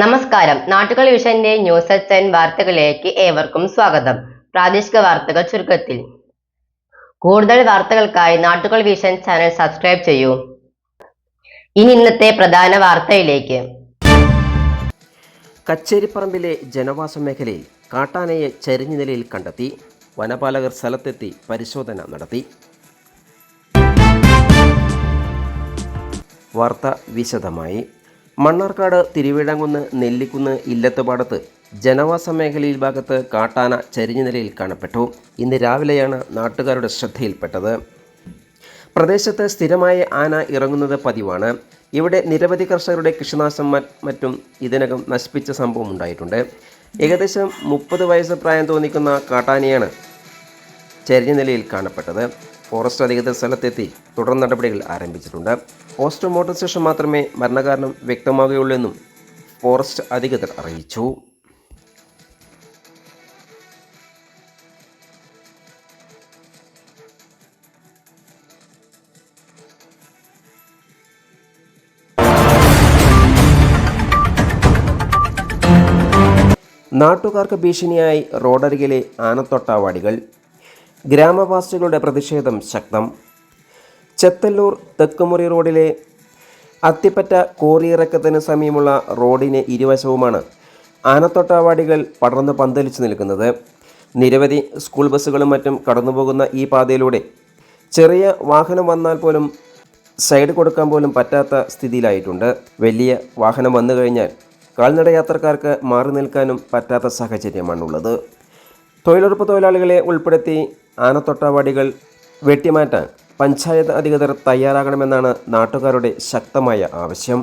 നമസ്കാരം. നാട്ടുകൾ വിഷന്റെ news ten വാർത്തകളിലേക്ക് ഏവർക്കും സ്വാഗതം. പ്രാദേശിക വാർത്തകൾ ചുരുക്കത്തിൽ. കൂടുതൽ വാർത്തകൾക്കായി നാട്ടുകൾ വിഷൻ ചാനൽ സബ്സ്ക്രൈബ് ചെയ്യൂ. ഇനി ഇന്നത്തെ പ്രധാന വാർത്തയിലേക്ക്. കച്ചേരിപ്പറമ്പിലെ ജനവാസ മേഖലയിൽ കാട്ടാനയെ ചരിഞ്ഞ നിലയിൽ കണ്ടെത്തി. വനപാലകർ സ്ഥലത്തെത്തി പരിശോധന നടത്തി. വാർത്ത വിശദമായി. മണ്ണാർക്കാട് തിരുവിഴാങ്കുന്ന് നെല്ലിക്കുന്ന് ഇല്ലത്തുപാടത്ത് ജനവാസ മേഖലയിൽ ഭാഗത്ത് കാട്ടാന ചരിഞ്ഞ നിലയിൽ കാണപ്പെട്ടു. ഇന്ന് രാവിലെയാണ് നാട്ടുകാരുടെ ശ്രദ്ധയിൽപ്പെട്ടത്. പ്രദേശത്ത് സ്ഥിരമായ ആന ഇറങ്ങുന്നത് പതിവാണ്. ഇവിടെ നിരവധി കർഷകരുടെ കൃഷിനാശം മറ്റും ഇതിനകം നശിപ്പിച്ച സംഭവം ഉണ്ടായിട്ടുണ്ട്. ഏകദേശം മുപ്പത് വയസ്സ് പ്രായം തോന്നിക്കുന്ന കാട്ടാനയാണ് ചരിഞ്ഞ നിലയിൽ കാണപ്പെട്ടത്. ഫോറസ്റ്റ് അധികൃതർ സ്ഥലത്തെത്തി തുടർ നടപടികൾ ആരംഭിച്ചിട്ടുണ്ട്. പോസ്റ്റ്മോർട്ടം ശേഷം മാത്രമേ മരണകാരണം വ്യക്തമാകുകയുള്ളൂ എന്നും ഫോറസ്റ്റ് അധികൃതർ അറിയിച്ചു. നാട്ടുകാർക്ക് ഭീഷണിയായി റോഡരികിലെ ആനത്തൊട്ടാവാടികൾ. ഗ്രാമവാസികളുടെ പ്രതിഷേധം ശക്തം. ചെത്തല്ലൂർ തെക്കുമുറി റോഡിലെ അത്തിപ്പറ്റ കോറിയിറക്കത്തിന് സമീപമുള്ള റോഡിന് ഇരുവശവുമാണ് ആനത്തൊട്ടാവാടികൾ പടർന്ന് പന്തലിച്ചു നിൽക്കുന്നത്. നിരവധി സ്കൂൾ ബസ്സുകളും മറ്റും കടന്നുപോകുന്ന ഈ പാതയിലൂടെ ചെറിയ വാഹനം വന്നാൽ പോലും സൈഡ് കൊടുക്കാൻ പോലും പറ്റാത്ത സ്ഥിതിയിലായിട്ടുണ്ട്. വലിയ വാഹനം വന്നു കഴിഞ്ഞാൽ കാൽനട യാത്രക്കാർക്ക് മാറി നിൽക്കാനും പറ്റാത്ത സാഹചര്യമാണുള്ളത്. തൊഴിലുറപ്പ് തൊഴിലാളികളെ ഉൾപ്പെടുത്തി ആനത്തൊട്ടാവാടികൾ വെട്ടിമാറ്റാൻ പഞ്ചായത്ത് അധികൃതർ തയ്യാറാകണമെന്നാണ് നാട്ടുകാരുടെ ശക്തമായ ആവശ്യം.